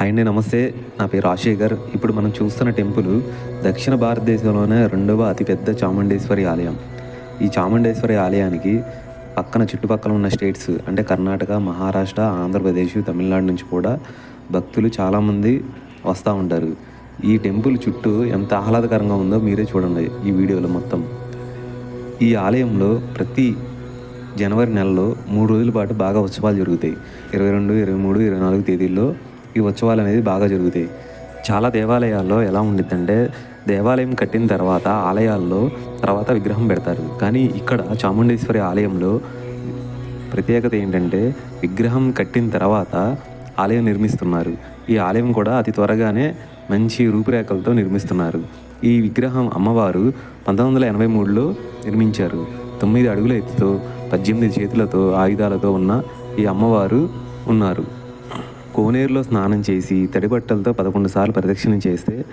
Hi అండి నమస్తే. నా పేరు రాజశేఖర్. ఇప్పుడు మనం చూస్తున్న టెంపుల్ దక్షిణ భారతదేశంలోనే రెండవ అతిపెద్ద చాముండేశ్వరి ఆలయం. ఈ చాముండేశ్వరి ఆలయానికి పక్కన చుట్టుపక్కల ఉన్న స్టేట్స్ అంటే కర్ణాటక మహారాష్ట్ర ఆంధ్రప్రదేశ్ తమిళనాడు నుంచి కూడా భక్తులు చాలామంది వస్తూ ఉంటారు. ఈ టెంపుల్ చుట్టూ ఎంత ఆహ్లాదకరంగా ఉందో మీరే చూడండి ఈ వీడియోలో మొత్తం. ఈ ఆలయంలో ప్రతి జనవరి నెలలో మూడు రోజుల పాటు బాగా ఉత్సవాలు జరుగుతాయి. ఇరవై రెండు ఇరవై మూడు ఇరవై నాలుగు తేదీల్లో ఈ ఉత్సవాలు అనేది బాగా జరుగుతాయి. చాలా దేవాలయాల్లో ఎలా ఉండిద్దంటే దేవాలయం కట్టిన తర్వాత ఆలయాల్లో తర్వాత విగ్రహం పెడతారు. కానీ ఇక్కడ చాముండేశ్వరి ఆలయంలో ప్రత్యేకత ఏంటంటే విగ్రహం కట్టిన తర్వాత ఆలయం నిర్మిస్తున్నారు. ఈ ఆలయం కూడా అతి త్వరగానే మంచి రూపురేఖలతో నిర్మిస్తున్నారు. ఈ విగ్రహం అమ్మవారు పంతొమ్మిది వందల ఎనభై మూడులో నిర్మించారు. తొమ్మిది అడుగుల ఎత్తుతో పద్దెనిమిది చేతులతో ఆయుధాలతో ఉన్న ఈ అమ్మవారు ఉన్నారు. కోనేరులో స్నానం చేసి తడిబట్టలతో పదకొండు సార్లు ప్రదక్షిణ చేస్తే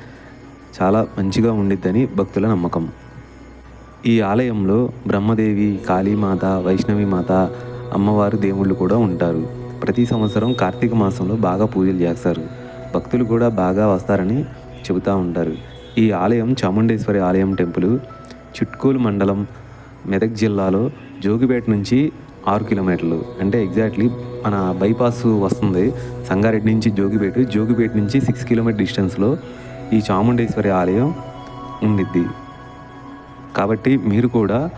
చాలా మంచిగా ఉండిద్దని భక్తుల నమ్మకం. ఈ ఆలయంలో బ్రహ్మదేవి కాళీమాత వైష్ణవి మాత అమ్మవారు దేవుళ్ళు కూడా ఉంటారు. ప్రతి సంవత్సరం కార్తీక మాసంలో బాగా పూజలు చేస్తారు. భక్తులు కూడా బాగా వస్తారని చెబుతూ ఉంటారు. ఈ ఆలయం చాముండేశ్వరి ఆలయం టెంపుల్ చిట్కూలు మండలం మెదక్ జిల్లాలో జోగిపేట నుంచి ఆరు కిలోమీటర్లు. అంటే ఎగ్జాక్ట్లీ మన బైపాస్ వస్తుంది. సంగారెడ్డి నుంచి జోగిపేట జోగిపేట నుంచి సిక్స్ కిలోమీటర్ డిస్టెన్స్లో ఈ చాముండేశ్వరి ఆలయం ఉండిద్ది. కాబట్టి మీరు కూడా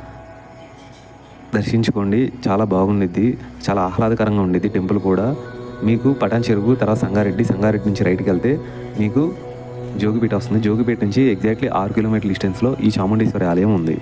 దర్శించుకోండి. చాలా బాగుండిద్ది. చాలా ఆహ్లాదకరంగా ఉండిద్ది టెంపుల్ కూడా. మీకు పటాన్ చెరువు తర్వాత సంగారెడ్డి సంగారెడ్డి నుంచి రైట్కి వెళ్తే మీకు జోగిపేట వస్తుంది. జోగిపేట నుంచి ఎగ్జాక్ట్లీ ఆరు కిలోమీటర్ డిస్టెన్స్లో ఈ చాముండేశ్వరి ఆలయం ఉంది.